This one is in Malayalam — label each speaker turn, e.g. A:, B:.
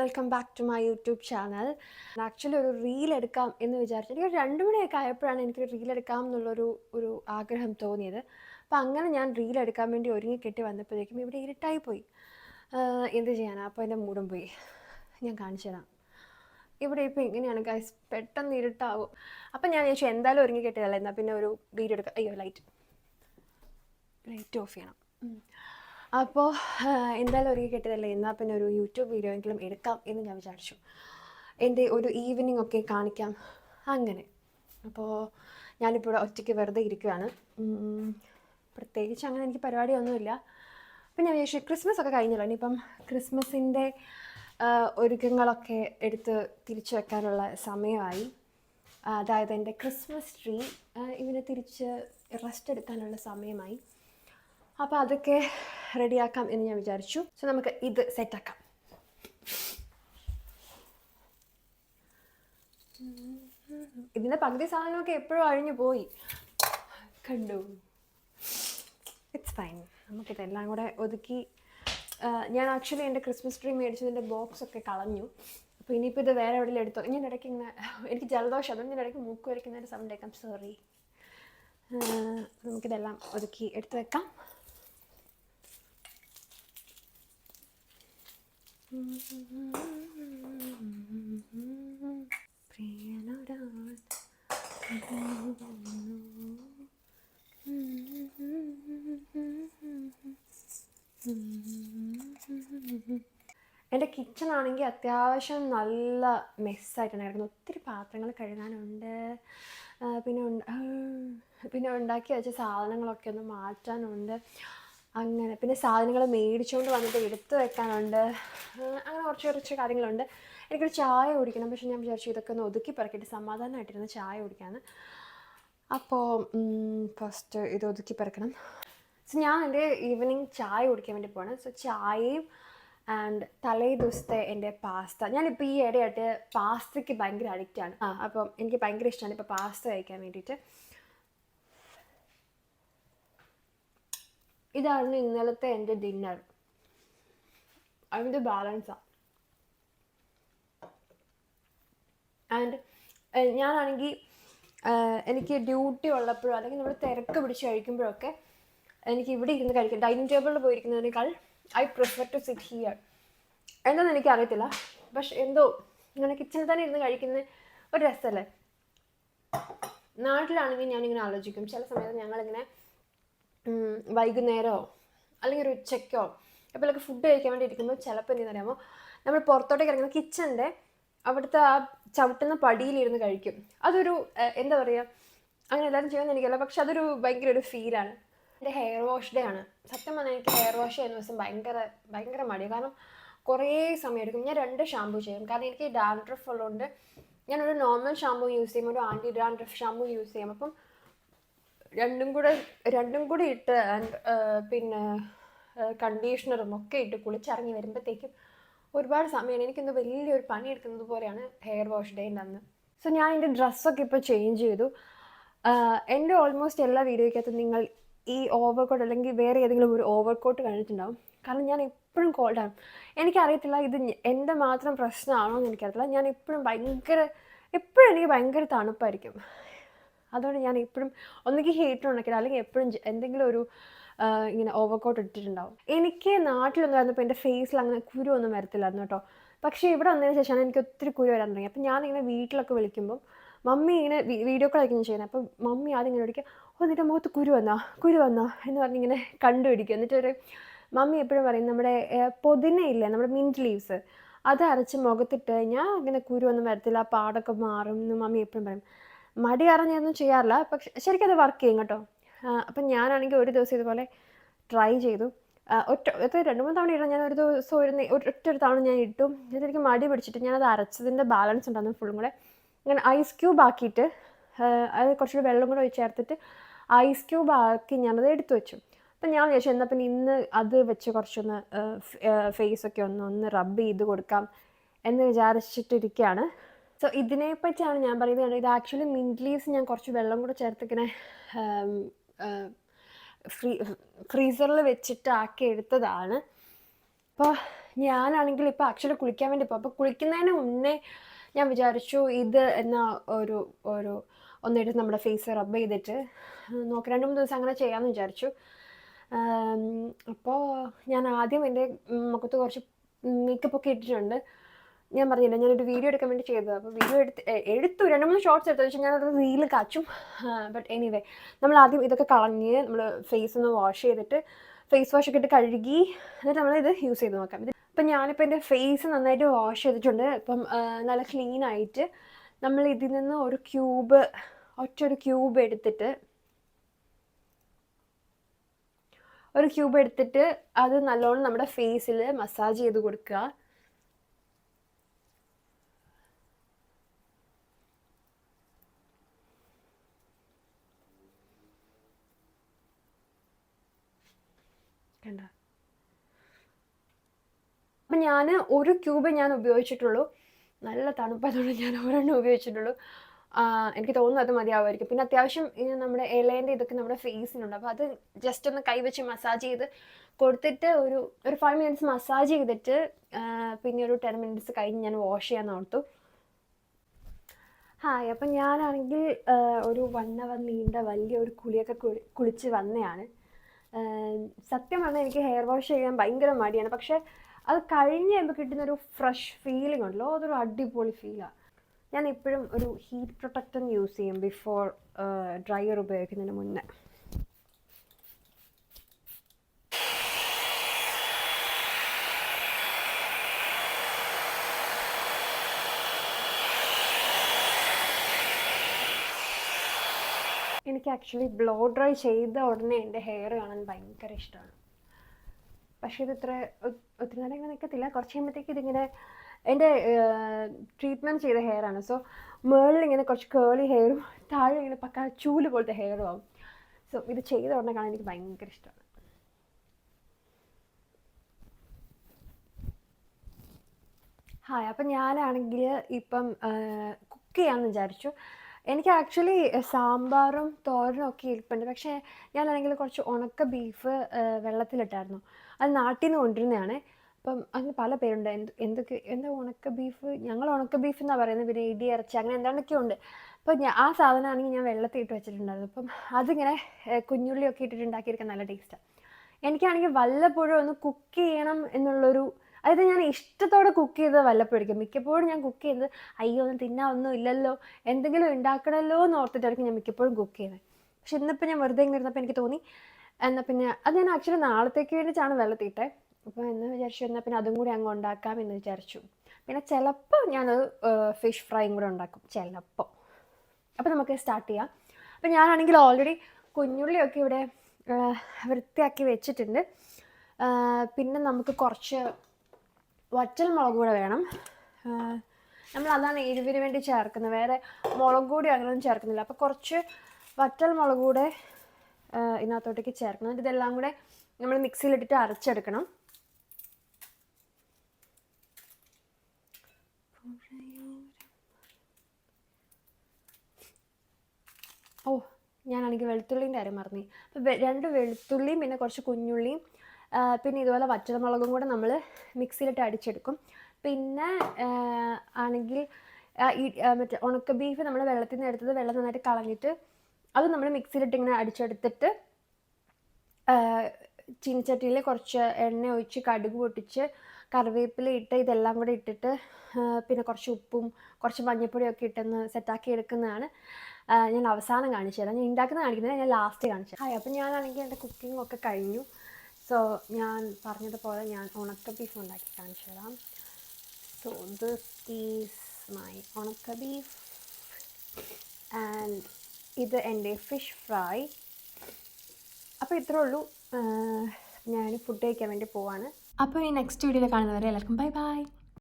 A: Welcome back to my YouTube channel actually ഒരു റീൽ എടുക്കാം എന്ന് വിചാരിച്ചു എനിക്ക് രണ്ടു മണിയൊക്കെ ആയപ്പോഴാണ് എനിക്ക് റീൽ എടുക്കാം എന്നുള്ളൊരു ഒരു ആഗ്രഹം തോന്നിയത്. അപ്പോൾ അങ്ങനെ ഞാൻ റീൽ എടുക്കാൻ വേണ്ടി ഒരുങ്ങി കെട്ടി വന്നപ്പോഴേക്കും ഇവിടെ ഇരുട്ടായി പോയി. എന്ത് ചെയ്യാനാണ് അപ്പോൾ എന്റെ മൂടും പോയി. ഞാൻ കാണിച്ചു തരാം. ഇവിടെ ഇപ്പോൾ എങ്ങനെയാണ് ഗൈസ് പെട്ടെന്ന് ഇരുട്ടാവും. അപ്പം ഞാൻ ചോദിച്ചു എന്തായാലും ഒരുങ്ങി കെട്ടിയതല്ല എന്നാൽ പിന്നെ ഒരു വീഡിയോ എടുക്കാം അയ്യോ ലൈറ്റ് ലൈറ്റ് ഓഫ് ചെയ്യണം. അപ്പോൾ എന്തായാലും ഒരുങ്ങി കിട്ടിയതല്ലേ? എന്നാൽ പിന്നെ ഒരു യൂട്യൂബ് വീഡിയോ എങ്കിലും എടുക്കാം എന്ന് ഞാൻ വിചാരിച്ചു. എന്റെ ഒരു ഈവനിങ് ഒക്കെ കാണിക്കാം. അങ്ങനെ. അപ്പോൾ ഞാനിപ്പോൾ ഇവിടെ ഒറ്റയ്ക്ക് വെറുതെ ഇരിക്കുകയാണ് പ്രത്യേകിച്ച് അങ്ങനെ എനിക്ക് പരിപാടിയൊന്നുമില്ല. പിന്നെ ഞാൻ വിചാരിച്ചു ക്രിസ്മസ് ഒക്കെ കഴിഞ്ഞല്ലോ. ഇനിയിപ്പം ക്രിസ്മസിന്റെ ഒരുക്കങ്ങളൊക്കെ എടുത്ത് തിരിച്ചു വെക്കാനുള്ള സമയമായി. അതായത് എന്റെ ക്രിസ്മസ് ട്രീ ഇവനെ തിരിച്ച് റെസ്റ്റ് എടുക്കാനുള്ള സമയമായി. അപ്പോൾ അതൊക്കെ റെഡിയാക്കാം എന്ന് ഞാൻ വിചാരിച്ചു. സോ നമുക്ക് ഇത് സെറ്റാക്കാം ഇതിന്റെ പകുതി സാധനമൊക്കെ എപ്പോഴും അഴിഞ്ഞു പോയി. കണ്ടു? ഇറ്റ്സ് ഫൈൻ നമുക്കിതെല്ലാം കൂടെ ഒതുക്കി ഞാൻ ആക്ച്വലി എന്റെ ക്രിസ്മസ് ട്രീ മേടിച്ചതിന്റെ ബോക്സ് ഒക്കെ കളഞ്ഞു. അപ്പോൾ ഇനിയിപ്പോൾ ഇത് വേറെ എവിടെയെങ്കിലും എടുത്തോ? ഞാൻ ഇടയ്ക്ക് ഇങ്ങനെ എനിക്ക് ജലദോഷം അതൊന്നും ഇടയ്ക്ക് മൂക്ക് വരയ്ക്കുന്നതിന്റെ സൗണ്ട് കേൾക്കാം. സോറി നമുക്കിതെല്ലാം ഒതുക്കി എടുത്തു വെക്കാം. പ്രിയനൊരാൾ എന്റെ കിച്ചൺ ആണെങ്കിൽ അത്യാവശ്യം നല്ല മെസ്സായിട്ടാണ് കിടക്കുന്നത് ഒത്തിരി പാത്രങ്ങൾ കഴുകാനുണ്ട്. പിന്നെ പിന്നെ ഉണ്ടാക്കി വെച്ച സാധനങ്ങളൊക്കെ ഒന്ന് മാറ്റാനുണ്ട്. അങ്ങനെ. പിന്നെ സാധനങ്ങൾ മേടിച്ചുകൊണ്ട് വന്നിട്ട് എടുത്ത് വെക്കാനുണ്ട്. അങ്ങനെ കുറച്ച് കുറച്ച് കാര്യങ്ങളുണ്ട്. എനിക്കൊരു ചായ കുടിക്കണം. പക്ഷെ ഞാൻ വിചാരിച്ചു ഇതൊക്കെ ഒന്ന് ഒതുക്കി പറക്കിയിട്ട് സമാധാനമായിട്ടിരുന്ന് ചായ കുടിക്കാമെന്ന് അപ്പോൾ ഫസ്റ്റ് ഇത് ഒതുക്കി പറക്കണം. സോ ഞാൻ എന്റെ ഈവനിങ് ചായ കുടിക്കാൻ വേണ്ടി പോകണം സോ ചായയും ആൻഡ് തലേ ദിവസത്തെ എന്റെ പാസ്ത ഞാനിപ്പോൾ ഈ ഇടയായിട്ട് പാസ്തയ്ക്ക് ഭയങ്കര അഡിക്റ്റാണ് ആ അപ്പം എനിക്ക് ഭയങ്കര ഇഷ്ടമാണ് ഇപ്പോൾ പാസ്ത കഴിക്കാൻ വേണ്ടിയിട്ട്. ഇതായിരുന്നു ഇന്നലത്തെ എന്റെ ഡിന്നർ. അതിന്റെ ബാലൻസാണ് ആൻഡ് ഞാനാണെങ്കിൽ എനിക്ക് ഡ്യൂട്ടി ഉള്ളപ്പോഴോ അല്ലെങ്കിൽ നമ്മൾ തിരക്ക് പിടിച്ച് കഴിക്കുമ്പോഴൊക്കെ എനിക്ക് ഇവിടെ ഇരുന്ന് കഴിക്കാം ഡൈനിങ് ടേബിളിൽ പോയിരിക്കുന്നതിനേക്കാൾ I prefer to sit here. എന്താണെന്ന് എനിക്ക് അറിയത്തില്ല പക്ഷെ എന്തോ ഇങ്ങനെ കിച്ചണിൽ തന്നെ ഇരുന്ന് കഴിക്കുന്ന ഒരു രസമല്ലേ നാട്ടിലാണെങ്കിൽ ഞാനിങ്ങനെ ആലോചിക്കും. ചില സമയത്ത് ഞങ്ങളിങ്ങനെ വൈകുന്നേരമോ അല്ലെങ്കിൽ ഒരു ഉച്ചയ്ക്കോ എപ്പോഴൊക്കെ ഫുഡ് കഴിക്കാൻ വേണ്ടി ഇരിക്കുമ്പോൾ ചിലപ്പോൾ എന്തെന്ന് അറിയാമോ നമ്മൾ പുറത്തോട്ടേക്ക് ഇറങ്ങുന്ന കിച്ചണിന്റെ അവിടുത്തെ ആ ചവിട്ടുന്ന പടിയിലിരുന്ന് കഴിക്കും. അതൊരു എന്താ പറയുക അങ്ങനെ എല്ലാവരും ചെയ്യുമെന്ന് എനിക്കല്ല പക്ഷെ അതൊരു ഭയങ്കര ഒരു ഫീലാണ് എന്റെ ഹെയർ വാഷ് ഡേ ആണ്. സത്യം പറഞ്ഞാൽ എനിക്ക് ഹെയർ വാഷ് ചെയ്യുന്ന ദിവസം ഭയങ്കര ഭയങ്കര മടിയാണ് കാരണം കുറേ സമയം എടുക്കും. ഞാൻ രണ്ട് ഷാമ്പു ചെയ്യും. കാരണം എനിക്ക് ഡാൻഡ്രഫ് ഉള്ളതുകൊണ്ട് ഞാനൊരു നോർമൽ ഷാമ്പു യൂസ് ചെയ്യും ഒരു ആന്റി ഡാൻഡ്രഫ് ഷാമ്പു യൂസ് ചെയ്യും. അപ്പം രണ്ടും കൂടെ രണ്ടും കൂടി ഇട്ട് പിന്നെ കണ്ടീഷണറും ഒക്കെ ഇട്ട് കുളിച്ചിറങ്ങി വരുമ്പോഴത്തേക്കും ഒരുപാട് സമയമാണ് എനിക്കിന്ന് വലിയൊരു പണി എടുക്കുന്നത് പോലെയാണ് ഹെയർ വാഷ് ഡേ അന്ന്. സോ ഞാൻ എന്റെ ഡ്രസ്സൊക്കെ ഇപ്പോൾ ചേഞ്ച് ചെയ്തു. എന്റെ ഓൾമോസ്റ്റ് എല്ലാ വീഡിയോയ്ക്കകത്തും നിങ്ങൾ ഈ ഓവർ കോട്ട് അല്ലെങ്കിൽ വേറെ ഏതെങ്കിലും ഒരു ഓവർ കോട്ട് കണ്ടിട്ടുണ്ടാവും. കാരണം ഞാൻ എപ്പോഴും കോൾഡാണ് എനിക്കറിയത്തില്ല ഇത് എന്റെ മാത്രം പ്രശ്നമാണോ എന്ന് എനിക്കറിയത്തില്ല. ഞാൻ എപ്പോഴും ഭയങ്കര എപ്പോഴും എനിക്ക് ഭയങ്കര തണുപ്പായിരിക്കും. അതുകൊണ്ട് ഞാൻ എപ്പോഴും ഒന്നുകിൽ ഹീറ്റർ ഉണക്കില്ല അല്ലെങ്കിൽ എപ്പോഴും എന്തെങ്കിലും ഒരു ഇങ്ങനെ ഓവർകോട്ട് ഇട്ടിട്ടുണ്ടാവും. എനിക്ക് നാട്ടിലൊന്നും വരുന്നപ്പോൾ എന്റെ ഫേസിൽ അങ്ങനെ കുരു ഒന്നും വരത്തില്ലായിരുന്നു കേട്ടോ. പക്ഷേ ഇവിടെ വന്നതിന് ശേഷമാണ് എനിക്ക് ഒത്തിരി കുരു വരാൻ തുടങ്ങി. അപ്പം ഞാനിങ്ങനെ വീട്ടിലൊക്കെ വിളിക്കുമ്പം മമ്മി ഇങ്ങനെ വീഡിയോ കോൾ ആയിരിക്കും ചെയ്യുന്നത് അപ്പം മമ്മി ആദ്യം ഇങ്ങനെ ഓ നിന്റെ മുഖത്ത് കുരു വന്നാ? കുരു വന്നാ? എന്ന് പറഞ്ഞിങ്ങനെ കണ്ടുപിടിക്കും. എന്നിട്ട് ഒരു മമ്മി എപ്പോഴും പറയും നമ്മുടെ പൊതിനയില്ലേ നമ്മുടെ മിന്റ് ലീവ്സ്. അത് അരച്ച് മുഖത്തിട്ട് കഴിഞ്ഞാൽ ഇങ്ങനെ കുരു ഒന്നും വരത്തില്ല പാടൊക്കെ മാറും എന്ന് മമ്മി എപ്പോഴും പറയും. മടി അറിഞ്ഞൊന്നും ചെയ്യാറില്ല. പക്ഷെ ശരിക്കും അത് വർക്ക് ചെയ്യും കേട്ടോ. അപ്പം ഞാനാണെങ്കിൽ ഒരു ദിവസം ഇതുപോലെ ട്രൈ ചെയ്തു. ഒറ്റ ഇത് രണ്ട് മൂന്ന് തവണ ഇടാൻ ഞാൻ ഒരു ദിവസം ഒരു ഒറ്റ ഒരു തവണ ഞാൻ ഇട്ടു. എനിക്ക് മടി പിടിച്ചിട്ട് ഞാനത് അരച്ചതിന്റെ ബാലൻസ് ഉണ്ടായിരുന്നു ഫുള്ളും കൂടെ. ഇങ്ങനെ ഐസ് ക്യൂബ് ആക്കിയിട്ട് അത് കുറച്ചുകൂടി വെള്ളം കൂടെ ചേർത്തിട്ട് ഐസ് ക്യൂബ് ആക്കി ഞാനത് എടുത്തു വെച്ചു. അപ്പം ഞാൻ വിചാരിച്ചു എന്നാൽ പിന്നെ ഇന്ന് അത് വെച്ച് കുറച്ചൊന്ന് ഫേസൊക്കെ ഒന്ന് ഒന്ന് റബ്ബ് ചെയ്ത് കൊടുക്കാം എന്ന് വിചാരിച്ചിട്ടിരിക്കുകയാണ്. സോ ഇതിനെ പറ്റിയാണ് ഞാൻ പറയുന്നത് ഇത് ആക്ച്വലി മിന്റ് ലീവ്സ് ഞാൻ കുറച്ച് വെള്ളം കൂടെ ചേർത്തിങ്ങനെ ഫ്രീ ഫ്രീസറിൽ വെച്ചിട്ട് ആക്കി എടുത്തതാണ്. അപ്പോൾ ഞാനാണെങ്കിൽ ഇപ്പോൾ ആക്ച്വലി കുളിക്കാൻ വേണ്ടി പോകും അപ്പോൾ കുളിക്കുന്നതിന് മുന്നേ ഞാൻ വിചാരിച്ചു ഇത് എന്ന ഒരു ഒരു ഒന്നിട്ട് നമ്മുടെ ഫേസ് റബ്ബ് ചെയ്തിട്ട് നോക്കി രണ്ട് മൂന്ന് ദിവസം അങ്ങനെ ചെയ്യാമെന്ന് വിചാരിച്ചു. അപ്പോൾ ഞാൻ ആദ്യം എന്റെ മുഖത്ത് കുറച്ച് മേക്കപ്പ് ഒക്കെ ഇട്ടിട്ടുണ്ട്. ഞാൻ പറഞ്ഞില്ല ഞാനൊരു വീഡിയോ എടുക്കാൻ വേണ്ടി ചെയ്തത്. അപ്പോൾ വീഡിയോ എടുത്ത് എടുത്തു. രണ്ട് മൂന്ന് ഷോർട്സ് എടുത്തു. വെച്ചാൽ ഞാനത് റീൽ കാച്ചും. ബട്ട് എനിവേ നമ്മൾ ആദ്യം ഇതൊക്കെ കളഞ്ഞ് നമ്മൾ ഫേസ് ഒന്ന് വാഷ് ചെയ്തിട്ട് ഫേസ് വാഷ് ഒക്കെ ഇട്ട് കഴുകി എന്നിട്ട് നമ്മളിത് യൂസ് ചെയ്ത് നോക്കാം. ഇത് ഇപ്പം ഞാനിപ്പോൾ എന്റെ ഫേസ് നന്നായിട്ട് വാഷ് ചെയ്തിട്ടുണ്ട്. ഇപ്പം നല്ല ക്ലീൻ ആയിട്ട് നമ്മൾ ഇതിൽ നിന്ന് ഒരു ക്യൂബ് ഒറ്റ ഒരു ക്യൂബ് എടുത്തിട്ട് ഒരു ക്യൂബ് എടുത്തിട്ട് അത് നല്ലോണം നമ്മുടെ ഫേസിൽ മസാജ് ചെയ്ത് കൊടുക്കുക. ഞാൻ ഒരു ക്യൂബ് ഞാൻ ഉപയോഗിച്ചിട്ടുള്ളൂ. നല്ല തണുപ്പതുകൊണ്ട് ഞാൻ ഒരെണ്ണം ഉപയോഗിച്ചിട്ടുള്ളൂ. എനിക്ക് തോന്നുന്നു അത് മതിയാവുമായിരിക്കും. പിന്നെ അത്യാവശ്യം ഇനി നമ്മുടെ ഇലേന്റെ ഇതൊക്കെ നമ്മുടെ ഫേസിനുണ്ട്. അപ്പോൾ അത് ജസ്റ്റ് ഒന്ന് കൈവച്ച് മസാജ് ചെയ്ത് കൊടുത്തിട്ട് ഒരു ഒരു ഫൈവ് മിനിറ്റ്സ് മസാജ് ചെയ്തിട്ട് പിന്നെ ഒരു ടെൻ മിനിറ്റ്സ് കഴിഞ്ഞ് ഞാൻ വാഷ് ചെയ്യാൻ ഓർത്തു. ഹായ് അപ്പം ഞാനാണെങ്കിൽ ഒരു വൺ അവർ നീണ്ട വലിയ ഒരു കുളിയൊക്കെ കുളി കുളിച്ച് വന്നതാണ് സത്യം പറഞ്ഞാൽ എനിക്ക് ഹെയർ വാഷ് ചെയ്യാൻ ഭയങ്കര മടിയാണ്. പക്ഷേ അത് കഴിഞ്ഞ് കഴിയുമ്പോൾ കിട്ടുന്ന ഒരു ഫ്രഷ് ഫീലിംഗ് ഉണ്ടല്ലോ. അതൊരു അടിപൊളി ഫീലാണ് ഞാൻ ഇപ്പോഴും ഒരു ഹീറ്റ് പ്രൊട്ടക്റ്റർ യൂസ് ചെയ്യും ബിഫോർ ഡ്രയർ ഉപയോഗിക്കുന്നതിന് മുന്നേ. എനിക്ക് ആക്ച്വലി ബ്ലോ ഡ്രൈ ചെയ്ത ഉടനെ എന്റെ ഹെയർ കാണാൻ ഭയങ്കര ഇഷ്ടമാണ് പക്ഷേ ഇത് ഇത്ര ഒ- ഒത്തിരി നേരം ഇങ്ങനെ നിൽക്കത്തില്ല കുറച്ച് കഴിയുമ്പോഴത്തേക്ക് ഇതിങ്ങനെ എന്റെ ട്രീറ്റ്മെന്റ് ചെയ്ത ഹെയർ ആണ്. സോ മേളിൽ ഇങ്ങനെ കുറച്ച് കേളി ഹെയറും താഴെ ഇങ്ങനെ പക്ക ചൂൽ പോലത്തെ ഹെയറും ആവും. സോ ഇത് ചെയ്ത ഉടനെ കാണാൻ എനിക്ക് ഭയങ്കര ഇഷ്ടമാണ് ഹായ് അപ്പം ഞാനാണെങ്കിൽ ഇപ്പം കുക്ക് ചെയ്യാമെന്ന് വിചാരിച്ചു. എനിക്ക് ആക്ച്വലി സാമ്പാറും തോരനും ഒക്കെ ഇരിപ്പുണ്ട്. പക്ഷേ ഞാനാണെങ്കിൽ കുറച്ച് ഉണക്ക ബീഫ് വെള്ളത്തിലിട്ടായിരുന്നു. അത് നാട്ടിൽ നിന്ന് കൊണ്ടിരുന്നതാണ് അപ്പം അതിന് പല പേരുണ്ട്. എന്ത് എന്തൊക്കെ എന്താ ഉണക്ക ബീഫ്? ഞങ്ങൾ ഉണക്ക ബീഫ് എന്നാണ് പറയുന്നത്. പിന്നെ ഇടി ഇറച്ചി അങ്ങനെ എന്താണൊക്കെ ഉണ്ട്. അപ്പം ഞാൻ ആ സാധനമാണെങ്കിൽ ഞാൻ വെള്ളത്തിൽ ഇട്ട് വെച്ചിട്ടുണ്ടായിരുന്നു. അപ്പം അതിങ്ങനെ കുഞ്ഞുള്ളിയൊക്കെ ഇട്ടിട്ട് ഉണ്ടാക്കിയിരിക്കാൻ നല്ല ടേസ്റ്റാണ് എനിക്കാണെങ്കിൽ വല്ലപ്പോഴും ഒന്ന് കുക്ക് ചെയ്യണം എന്നുള്ളൊരു അതായത് ഞാൻ ഇഷ്ടത്തോടെ കുക്ക് ചെയ്തത് വല്ലപ്പോഴേക്കും മിക്കപ്പോഴും ഞാൻ കുക്ക് ചെയ്ത് അയ്യോ ഒന്നും തിന്നാ ഒന്നും ഇല്ലല്ലോ. എന്തെങ്കിലും ഉണ്ടാക്കണമല്ലോ എന്ന് ഓർത്തിട്ടായിരിക്കും ഞാൻ മിക്കപ്പോഴും കുക്ക് ചെയ്യുന്നത്. പക്ഷെ ഇന്നിപ്പോൾ ഞാൻ വെറുതെ ഇങ്ങനെ എനിക്ക് തോന്നി എന്നാൽ പിന്നെ അത് ഞാൻ ആക്ച്വലി നാളത്തേക്ക് വേണ്ടിയിട്ടാണ് വെള്ളത്തിയിട്ടെ. അപ്പോൾ എന്ന് വിചാരിച്ചു എന്നാൽ പിന്നെ അതും കൂടി അങ്ങ് ഉണ്ടാക്കാം എന്ന് വിചാരിച്ചു. പിന്നെ ചിലപ്പോൾ ഞാൻ ഫിഷ് ഫ്രൈയും കൂടെ ഉണ്ടാക്കും ചിലപ്പോൾ അപ്പോൾ നമുക്ക് സ്റ്റാർട്ട് ചെയ്യാം. അപ്പോൾ ഞാനാണെങ്കിൽ ഓൾറെഡി കുഞ്ഞുള്ളിയൊക്കെ ഇവിടെ വൃത്തിയാക്കി വെച്ചിട്ടുണ്ട്. പിന്നെ നമുക്ക് കുറച്ച് വറ്റൽ മുളക് കൂടെ വേണം. നമ്മൾ അതാണ് എരിവിന് വേണ്ടി ചേർക്കുന്നത്. വേറെ മുളക് കൂടി അങ്ങനെയൊന്നും ചേർക്കുന്നില്ല. അപ്പോൾ കുറച്ച് വറ്റൽ മുളക് കൂടെ ഇതിനകത്തോട്ടേക്ക് ചേർക്കണം. ഇതെല്ലാം കൂടെ നമ്മൾ മിക്സിയിലിട്ടിട്ട് അരച്ചെടുക്കണം. ഓ ഞാനാണെങ്കിൽ വെളുത്തുള്ളീന്റെ കാര്യം മറന്നു. അപ്പോൾ രണ്ട് വെളുത്തുള്ളിയും പിന്നെ കുറച്ച് കുഞ്ഞുള്ളിയും പിന്നെ ഇതുപോലെ വറ്റൽമുളകും കൂടെ നമ്മൾ മിക്സിയിലിട്ട് അടിച്ചെടുക്കും. പിന്നെ ആണെങ്കിൽ മറ്റേ ഉണക്ക ബീഫ് നമ്മൾ വെള്ളത്തിൽ നിന്ന് എടുത്തത് വെള്ളം നന്നായിട്ട് കളഞ്ഞിട്ട് അത് നമ്മൾ മിക്സിയിലിട്ട് ഇങ്ങനെ അടിച്ചെടുത്തിട്ട് ചീനിച്ചട്ടിയിൽ കുറച്ച് എണ്ണ ഒഴിച്ച് കടുക് പൊട്ടിച്ച് കറിവേപ്പില ഇട്ട് ഇതെല്ലാം കൂടെ ഇട്ടിട്ട് പിന്നെ കുറച്ച് ഉപ്പും കുറച്ച് മഞ്ഞൾപ്പൊടിയൊക്കെ ഇട്ടൊന്ന് സെറ്റാക്കി എടുക്കുന്നതാണ്. ഞാൻ അവസാനം കാണിച്ചു തരാം. ഞാൻ ഉണ്ടാക്കുന്ന കാണിക്കുന്നത് ഞാൻ ലാസ്റ്റ് കാണിച്ചു ഹായ് അപ്പം ഞാനാണെങ്കിൽ എന്റെ കുക്കിംഗ് ഒക്കെ കഴിഞ്ഞു. സോ ഞാൻ പറഞ്ഞതുപോലെ ഞാൻ ഉണക്ക ബീഫ് ഉണ്ടാക്കി കാണിച്ചു തരാം. സോ ദിസ് ഈസ് മൈ ഉണക്ക ബീഫ് ആൻഡ് ഇത് എന്റെ ഫിഷ് ഫ്രൈ അപ്പോൾ ഇത്രേ ഉള്ളൂ. ഞാൻ ഫുഡ് കഴിക്കാൻ വേണ്ടി പോവാണ്. അപ്പോൾ ഈ നെക്സ്റ്റ് വീഡിയോയിൽ കാണുന്നവരെ എല്ലാവർക്കും ബൈ ബൈ